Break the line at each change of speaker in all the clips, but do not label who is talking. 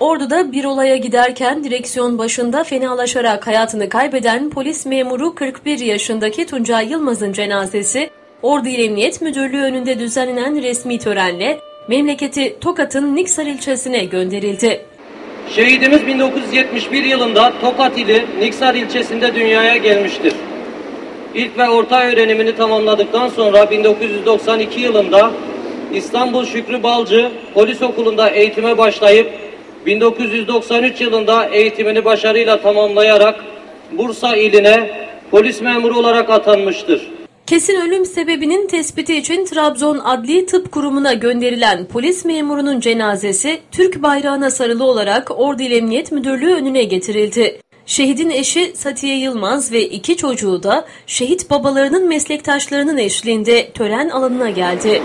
Ordu'da bir olaya giderken direksiyon başında fenalaşarak hayatını kaybeden polis memuru 41 yaşındaki Tuncay Yılmaz'ın cenazesi Ordu İl Emniyet Müdürlüğü önünde düzenlenen resmi törenle memleketi Tokat'ın Niksar ilçesine gönderildi.
Şehidimiz 1971 yılında Tokat ili Niksar ilçesinde dünyaya gelmiştir. İlk ve orta öğrenimini tamamladıktan sonra 1992 yılında İstanbul Şükrü Balcı Polis Okulu'nda eğitime başlayıp 1993 yılında eğitimini başarıyla tamamlayarak Bursa iline polis memuru olarak atanmıştır.
Kesin ölüm sebebinin tespiti için Trabzon Adli Tıp Kurumu'na gönderilen polis memurunun cenazesi Türk bayrağına sarılı olarak Ordu Emniyet Müdürlüğü önüne getirildi. Şehidin eşi Satiye Yılmaz ve iki çocuğu da şehit babalarının meslektaşlarının eşliğinde tören alanına geldi.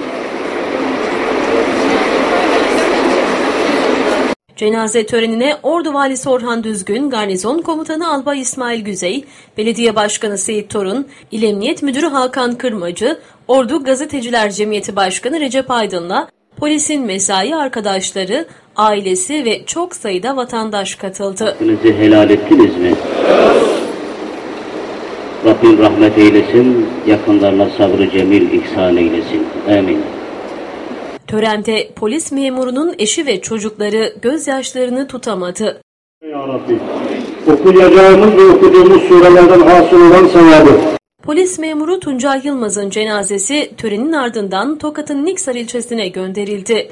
Cenaze törenine Ordu Valisi Orhan Düzgün, Garnizon Komutanı Albay İsmail Güzey, Belediye Başkanı Seyit Torun, İl Emniyet Müdürü Hakan Kırmacı, Ordu Gazeteciler Cemiyeti Başkanı Recep Aydın'la polisin mesai arkadaşları, ailesi ve çok sayıda vatandaş katıldı.
Hakkınızı helal ettiniz mi? Rabbim rahmet eylesin, yakınlarına sabrı cemil ihsan eylesin. Amin.
Törende polis memurunun eşi ve çocukları gözyaşlarını tutamadı.
Ya Rabbi, okuyacağımız ve okuduğumuz surelerden hasıl olan sevabı,
Polis memuru Tuncay Yılmaz'ın cenazesi törenin ardından Tokat'ın Niksar ilçesine gönderildi.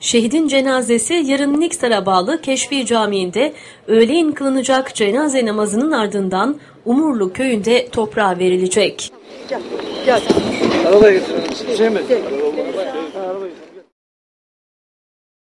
Şehidin cenazesi yarın Niksar'a bağlı Keşfi Camii'nde öğleyin kılınacak cenaze namazının ardından Umurlu köyünde toprağa verilecek.
Arabaya getirelim. Şey mi?